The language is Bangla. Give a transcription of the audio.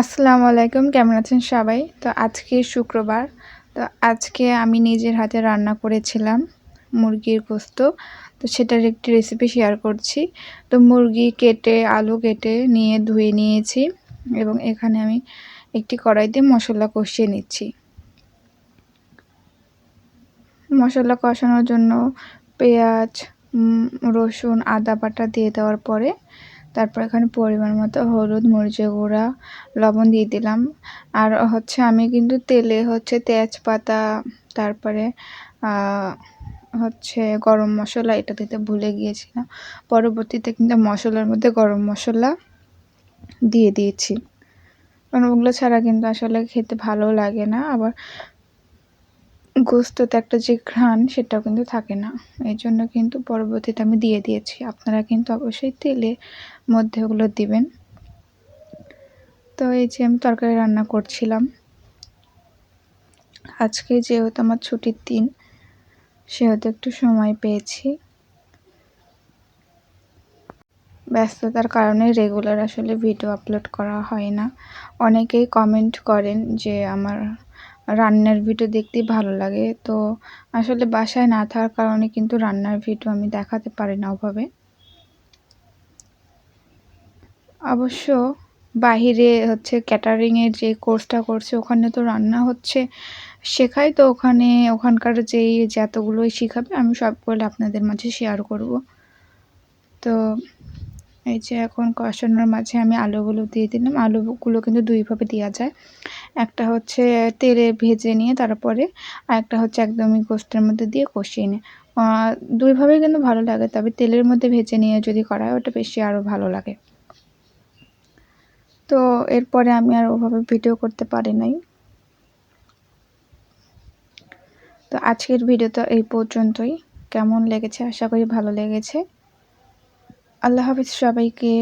আসসালামু আলাইকুম, কেমন আছেন সবাই? তো আজকে শুক্রবার। তো আজকে আমি নিজের হাতে রান্না করেছিলাম মুরগির গোস্ত। তো সেটার একটি রেসিপি শেয়ার করছি। তো মুরগি কেটে, আলু কেটে নিয়ে ধুয়ে নিয়েছি এবং এখানে আমি একটি কড়াইতে মশলা কষিয়ে নিচ্ছি। মশলা কষানোর জন্য পেঁয়াজ রসুন, আদা বাটা দিয়ে দেওয়ার পরে তারপর এখানে পরিমাণ মতো হলুদ, মরিচের গুঁড়া, লবণ দিয়ে দিলাম। আর হচ্ছে আমি কিন্তু তেলে হচ্ছে তেজপাতা, তারপরে হচ্ছে গরম মশলা, এটা দিতে ভুলে গিয়েছিলাম। পরবর্তীতে কিন্তু মশলার মধ্যে গরম মশলা দিয়ে দিয়েছি। কারণ ওগুলো ছাড়া কিন্তু আসলে খেতে ভালো লাগে না। আবার গোস্ততে একটা যে ঘ্রাণ, সেটাও কিন্তু থাকে না। এই জন্য কিন্তু পরবর্তীতে আমি দিয়ে দিয়েছি। আপনারা কিন্তু অবশ্যই তেলের মধ্যে ওগুলো দিবেন। তো এই যে আমি তরকারি রান্না করছিলাম। আজকে যেহেতু আমার ছুটির দিন, সেহেতু একটু সময় পেয়েছি। ব্যস্ততার কারণে রেগুলার আসলে ভিডিও আপলোড করা হয় না। অনেকেই কমেন্ট করেন যে আমার রান্নার ভিডিও দেখতেই ভালো লাগে। তো আসলে বাসায় না থাকার কারণে কিন্তু রান্নার ভিডিও আমি দেখাতে পারি না ওভাবে। অবশ্য বাহিরে হচ্ছে ক্যাটারিংয়ের যে কোর্সটা করছে, ওখানে তো রান্না হচ্ছে। শেখাই তো ওখানে, ওখানকার যেই যতগুলোই শেখাবে, আমি সবগুলো আপনাদের মাঝে শেয়ার করব। তো এই যে এখন কষানোর মাঝে আমি আলুগুলো দিয়ে দিলাম। আলুগুলো কিন্তু দুইভাবে দেওয়া যায়। একটা হচ্ছে তেলে ভেজে নিয়ে তারপরে আর একটা হচ্ছে একদমই গোস্তের মধ্যে দিয়ে কষিয়ে নিয়ে। দুইভাবেই কিন্তু ভালো লাগে, তবে তেলের মধ্যে ভেজে নিয়ে যদি করা হয় ওটা বেশি আরও ভালো লাগে। তো এরপরে আমি আর ওভাবে ভিডিও করতে পারি নাই। তো আজকের ভিডিও তো এই পর্যন্তই। কেমন লেগেছে? আশা করি ভালো লেগেছে। আল্লাহ হাফিজ সবাইকে